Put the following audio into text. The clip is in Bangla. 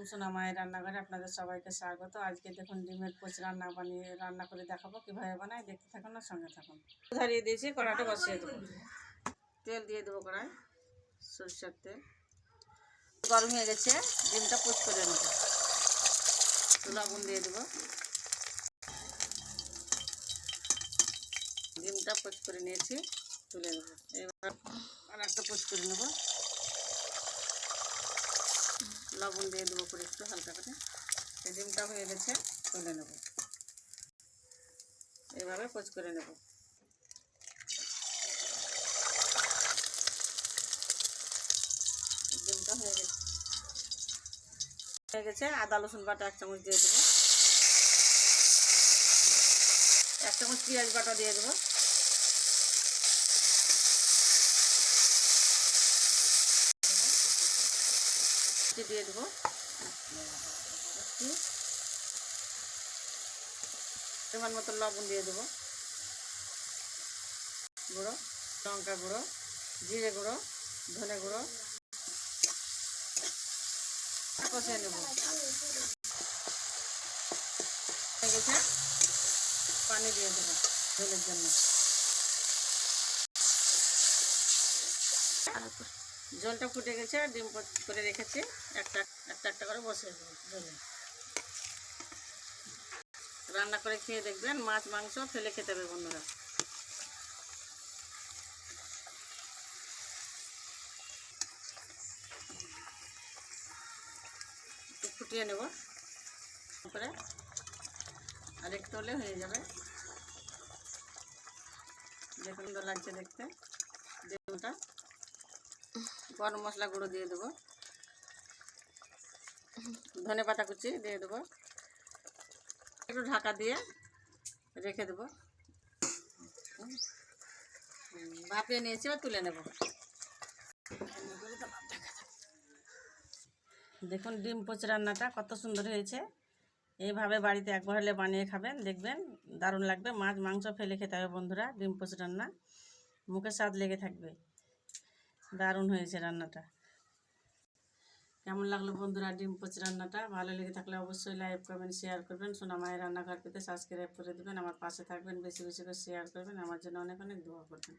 আলাইকুম সোনা মায়ের রান্নাঘরে আপনাদের সবাইকে স্বাগত। আজকে দেখুন ডিমের পোচ রান্না বানিয়ে, রান্না করে দেখাবো কীভাবে বানায়। দেখতে থাকুন না সঙ্গে থাকুন। ধরিয়ে দিয়েছি কড়াটা বসিয়ে দেবো। তেল দিয়ে দেবো কড়াই, সরষের তেল। গরম হয়ে গেছে, ডিমটা পোচ করে নেব। লবণ দিয়ে দেবো। ডিমটা পোচ করে নিয়েছি, তুলে নেব। এবার আর একটা পোচ করে নেব। লবণ দিয়ে দেবো করে একটু হালকা করে। ডিমটা হয়ে গেছে, তুলে নেব। এভাবে কোচ করে নেব। ডিমটা হয়ে গেছে। হয়ে গেছে, আদা, রসুন বাটা এক চামচ দিয়ে দেবো। এক চামচ পেঁয়াজ বাটা দিয়ে দেবো। একটু দিয়ে দেবো। পরিমাণ মতো লবণ দিয়ে দেবো। গুঁড়ো, লঙ্কা গুঁড়ো, জিরে গুঁড়ো, ধনে গুঁড়ো। কষিয়ে নেব। গেছে। পানি দিয়ে দেবো ঝোলের জন্য। জলটা ফুটে গেছে আর ডিম করে রেখেছি। একটা একটা একটা করে দেবো জলে রান্না করে খেয়ে দেখবেন, মাছ, মাংস ফেলে খেতে হবে বন্ধুরা। ফুটিয়ে নেব। তারপরে আর একটু হলে হয়ে যাবে। দেখুন তো লাগছে দেখতে। ডিমটা গরম মশলা গুঁড়ো দিয়ে দেবো। ধনে পাতা কুচি দিয়ে দেবো। একটু ঢাকা দিয়ে রেখে দেবো। ভাপিয়ে নিয়েছি, এবার তুলে নেব। দেখুন, ডিম পোচ রান্নাটা কত সুন্দর হয়েছে। এইভাবে বাড়িতে একবার হলে বানিয়ে খাবেন, দেখবেন দারুণ লাগবে। মাছ, মাংস ফেলে খেতে হবে বন্ধুরা, ডিম পোচ রান্না। মুখে স্বাদ লেগে থাকবে। দারুণ হয়েছে রান্নাটা। কেমন লাগল বন্ধুরা ডিম পোচ রান্নাটা? ভালো লেগে থাকলে অবশ্যই লাইক করবেন শেয়ার করবেন। সোনা মায়ের রান্নাঘর পেতে সাবস্ক্রাইব করে দেবেন। আমার পাশে থাকবেন, বেশি বেশি করে শেয়ার করবেন। আমার জন্য অনেক অনেক দোয়া করবেন।